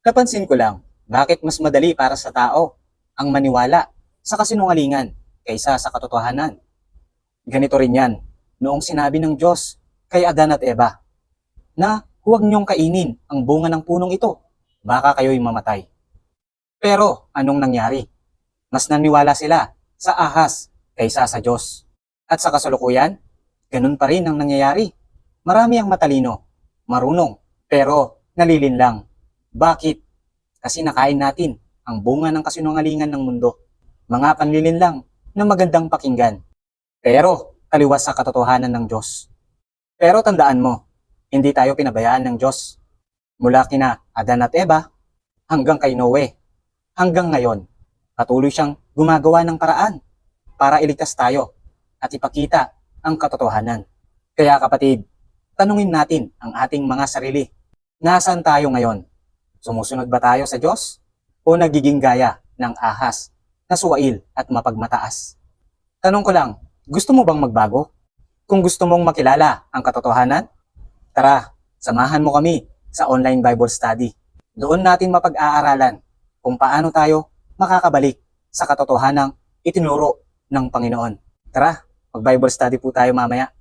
Napansin ko lang, bakit mas madali para sa tao ang maniwala sa kasinungalingan kaysa sa katotohanan? Ganito rin yan, noong sinabi ng Diyos kay Adan at Eva, na huwag niyong kainin ang bunga ng punong ito, baka kayo'y mamatay. Pero anong nangyari? Mas naniwala sila sa ahas kaysa sa Diyos. At sa kasalukuyan, ganun pa rin ang nangyayari. Marami ang matalino, marunong, pero nalilinlang. Bakit? Kasi nakain natin ang bunga ng kasinungalingan ng mundo. Mga panlilinlang na magandang pakinggan. Pero taliwas sa katotohanan ng Diyos. Pero tandaan mo, hindi tayo pinabayaan ng Diyos. Mula kina Adan at Eva hanggang kay Noe. Hanggang ngayon, patuloy siyang gumagawa ng paraan para iligtas tayo at ipakita ang katotohanan. Kaya kapatid, tanungin natin ang ating mga sarili. Nasaan tayo ngayon? Sumusunod ba tayo sa Diyos? O nagiging gaya ng ahas na suwail at mapagmataas? Tanong ko lang, gusto mo bang magbago? Kung gusto mong makilala ang katotohanan, tara, samahan mo kami sa online Bible study. Doon natin mapag-aaralan kung paano tayo makakabalik sa katotohanang itinuro ng Panginoon. Tara, mag-Bible study po tayo mamaya.